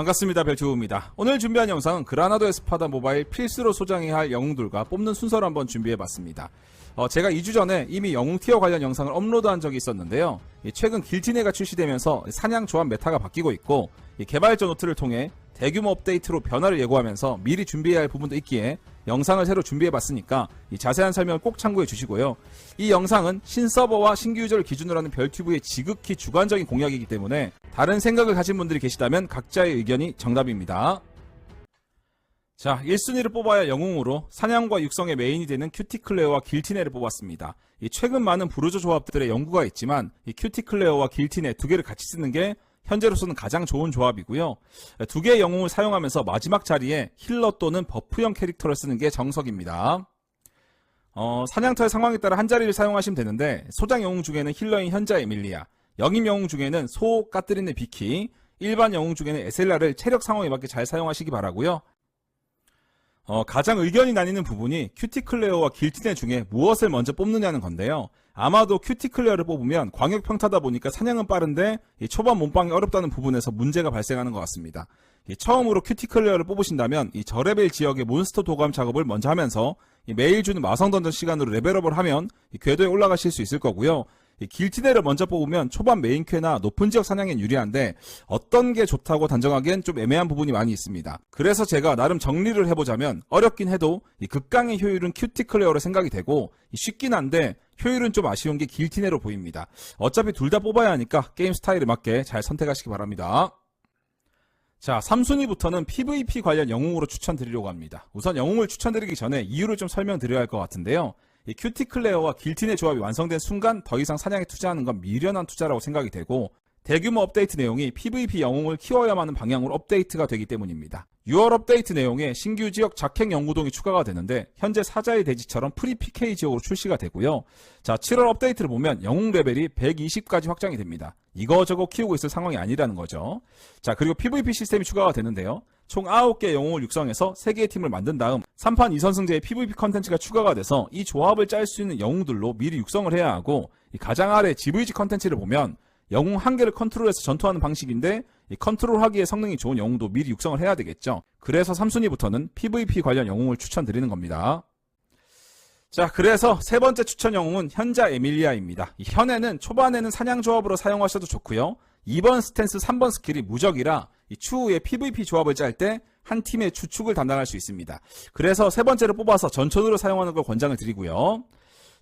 반갑습니다. 별튜브입니다. 오늘 준비한 영상은 그라나도 에스파다 모바일 필수로 소장해야 할 영웅들과 뽑는 순서를 한번 준비해봤습니다. 어, 제가 2주 전에 이미 영웅 티어 관련 영상을 업로드한 적이 있었는데요. 이 최근 길티네가 출시되면서 사냥 조합 메타가 바뀌고 있고 이 개발자 노트를 통해 대규모 업데이트로 변화를 예고하면서 미리 준비해야 할 부분도 있기에 영상을 새로 준비해봤으니까 이 자세한 설명을 꼭 참고해 주시고요. 이 영상은 신서버와 신규 유저를 기준으로 하는 별튜브의 지극히 주관적인 공약이기 때문에 다른 생각을 가진 분들이 계시다면 각자의 의견이 정답입니다. 자, 1순위를 뽑아야 영웅으로 사냥과 육성의 메인이 되는 큐티클레어와 길티네를 뽑았습니다. 이 최근 많은 부르조 조합들의 연구가 있지만 이 큐티클레어와 길티네 두 개를 같이 쓰는 게 현재로서는 가장 좋은 조합이고요. 두 개의 영웅을 사용하면서 마지막 자리에 힐러 또는 버프형 캐릭터를 쓰는 게 정석입니다. 어, 사냥터의 상황에 따라 한 자리를 사용하시면 되는데 소장 영웅 중에는 힐러인 현자 에밀리아, 영임 영웅 중에는 소 까뜨리네 비키, 일반 영웅 중에는 에셀라를 체력 상황에 맞게 잘 사용하시기 바라고요. 어, 가장 의견이 나뉘는 부분이 큐티클레어와 길티네 중에 무엇을 먼저 뽑느냐는 건데요. 아마도 큐티클레어를 뽑으면 광역 평타다 보니까 사냥은 빠른데 이 초반 몸빵이 어렵다는 부분에서 문제가 발생하는 것 같습니다. 이 처음으로 큐티클레어를 뽑으신다면 이 저레벨 지역의 몬스터 도감 작업을 먼저 하면서 이 매일 주는 마성 던전 시간으로 레벨업을 하면 이 궤도에 올라가실 수 있을 거고요. 이 길티네를 먼저 뽑으면 초반 메인 퀘나 높은 지역 사냥엔 유리한데 어떤 게 좋다고 단정하기엔 좀 애매한 부분이 많이 있습니다. 그래서 제가 나름 정리를 해보자면 어렵긴 해도 이 극강의 효율은 큐티 클레어로 생각이 되고 이 쉽긴 한데 효율은 좀 아쉬운 게 길티네로 보입니다. 어차피 둘 다 뽑아야 하니까 게임 스타일에 맞게 잘 선택하시기 바랍니다. 자, 3순위부터는 PVP 관련 영웅으로 추천드리려고 합니다. 우선 영웅을 추천드리기 전에 이유를 좀 설명드려야 할 것 같은데요. 이 큐티클레어와 길틴의 조합이 완성된 순간 더 이상 사냥에 투자하는 건 미련한 투자라고 생각이 되고 대규모 업데이트 내용이 PVP 영웅을 키워야만 하는 방향으로 업데이트가 되기 때문입니다. 6월 업데이트 내용에 신규 지역 작행 연구동이 추가가 되는데 현재 사자의 대지처럼 프리 PK 지역으로 출시가 되고요. 자, 7월 업데이트를 보면 영웅 레벨이 120까지 확장이 됩니다. 이거저거 키우고 있을 상황이 아니라는 거죠. 자, 그리고 PVP 시스템이 추가가 되는데요. 총 9개의 영웅을 육성해서 3개의 팀을 만든 다음 3판 2선승제의 PVP 컨텐츠가 추가가 돼서 이 조합을 짤 수 있는 영웅들로 미리 육성을 해야 하고 가장 아래 GVG 컨텐츠를 보면 영웅 한 개를 컨트롤해서 전투하는 방식인데 이 컨트롤하기에 성능이 좋은 영웅도 미리 육성을 해야 되겠죠. 그래서 3순위부터는 PVP 관련 영웅을 추천드리는 겁니다. 자, 그래서 세 번째 추천 영웅은 현자 에밀리아입니다. 이 현에는 초반에는 사냥 조합으로 사용하셔도 좋고요. 2번 스탠스 3번 스킬이 무적이라 이 추후에 PVP 조합을 짤 때 한 팀의 주축을 담당할 수 있습니다. 그래서 세 번째로 뽑아서 전천으로 사용하는 걸 권장을 드리고요.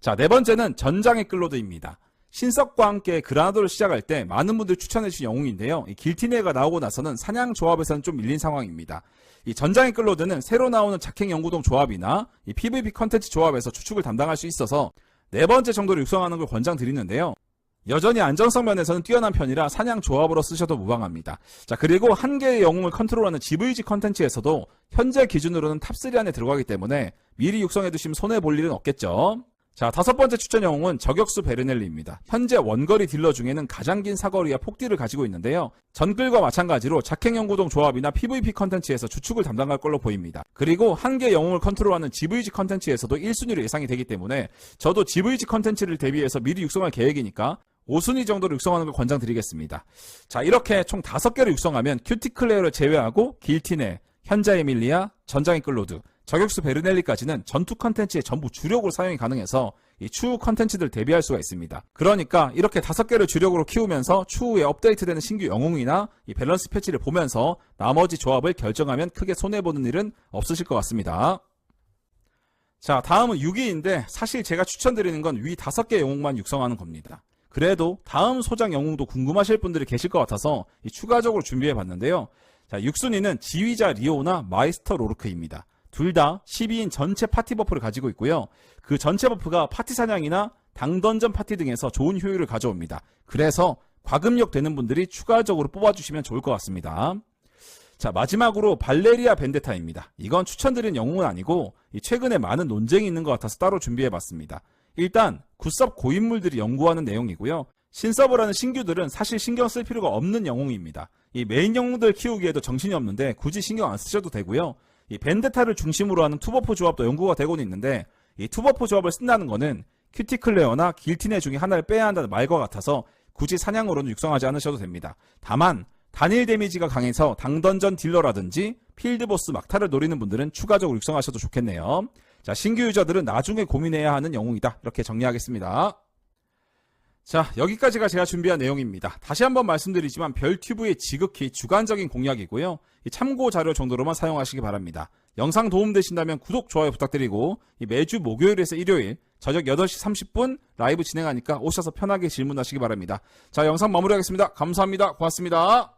자, 네 번째는 전장의 끌로드입니다. 신석과 함께 그라나도를 시작할 때 많은 분들이 추천해주신 영웅인데요. 이 길티네가 나오고 나서는 사냥 조합에서는 좀 밀린 상황입니다. 이 전장의 끌로드는 새로 나오는 작행 연구동 조합이나 이 PVP 컨텐츠 조합에서 추축을 담당할 수 있어서 네 번째 정도로 육성하는 걸 권장드리는데요. 여전히 안정성 면에서는 뛰어난 편이라 사냥 조합으로 쓰셔도 무방합니다. 자, 그리고 한 개의 영웅을 컨트롤하는 GVG 컨텐츠에서도 현재 기준으로는 탑3 안에 들어가기 때문에 미리 육성해두시면 손해볼 일은 없겠죠. 자, 다섯 번째 추천 영웅은 저격수 베르넬리입니다. 현재 원거리 딜러 중에는 가장 긴 사거리와 폭딜을 가지고 있는데요. 전글과 마찬가지로 작행연구동 조합이나 PVP 컨텐츠에서 주축을 담당할 걸로 보입니다. 그리고 한 개 영웅을 컨트롤하는 GVG 컨텐츠에서도 1순위로 예상이 되기 때문에 저도 GVG 컨텐츠를 대비해서 미리 육성할 계획이니까 5순위 정도로 육성하는 걸 권장드리겠습니다. 자, 이렇게 총 5개를 육성하면 큐티클레어를 제외하고 길티네, 현자 에밀리아, 전장의 끌로드, 저격수 베르넬리까지는 전투 컨텐츠의 전부 주력으로 사용이 가능해서 이 추후 컨텐츠들 대비할 수가 있습니다. 그러니까 이렇게 다섯 개를 주력으로 키우면서 추후에 업데이트되는 신규 영웅이나 이 밸런스 패치를 보면서 나머지 조합을 결정하면 크게 손해보는 일은 없으실 것 같습니다. 자, 다음은 6위인데 사실 제가 추천드리는 건 위 다섯 개 영웅만 육성하는 겁니다. 그래도 다음 소장 영웅도 궁금하실 분들이 계실 것 같아서 추가적으로 준비해 봤는데요. 자, 6순위는 지휘자 리오나 마이스터 로르크입니다. 둘 다 12인 전체 파티 버프를 가지고 있고요. 그 전체 버프가 파티 사냥이나 당던전 파티 등에서 좋은 효율을 가져옵니다. 그래서 과금력 되는 분들이 추가적으로 뽑아주시면 좋을 것 같습니다. 자, 마지막으로 발레리아 벤데타입니다. 이건 추천드린 영웅은 아니고 최근에 많은 논쟁이 있는 것 같아서 따로 준비해봤습니다. 일단 굿섭 고인물들이 연구하는 내용이고요. 신서버라는 신규들은 사실 신경 쓸 필요가 없는 영웅입니다. 이 메인 영웅들 키우기에도 정신이 없는데 굳이 신경 안 쓰셔도 되고요. 이 벤데타를 중심으로 하는 투버프 조합도 연구가 되고는 있는데 이 투버프 조합을 쓴다는 거는 큐티클레어나 길티네 중에 하나를 빼야 한다는 말과 같아서 굳이 사냥으로는 육성하지 않으셔도 됩니다. 다만 단일 데미지가 강해서 당던전 딜러라든지 필드보스 막타를 노리는 분들은 추가적으로 육성하셔도 좋겠네요. 자, 신규 유저들은 나중에 고민해야 하는 영웅이다. 이렇게 정리하겠습니다. 자, 여기까지가 제가 준비한 내용입니다. 다시 한번 말씀드리지만 별튜브의 지극히 주관적인 공약이고요. 이 참고 자료 정도로만 사용하시기 바랍니다. 영상 도움되신다면 구독, 좋아요 부탁드리고 이 매주 목요일에서 일요일 저녁 8시 30분 라이브 진행하니까 오셔서 편하게 질문하시기 바랍니다. 자, 영상 마무리하겠습니다. 감사합니다. 고맙습니다.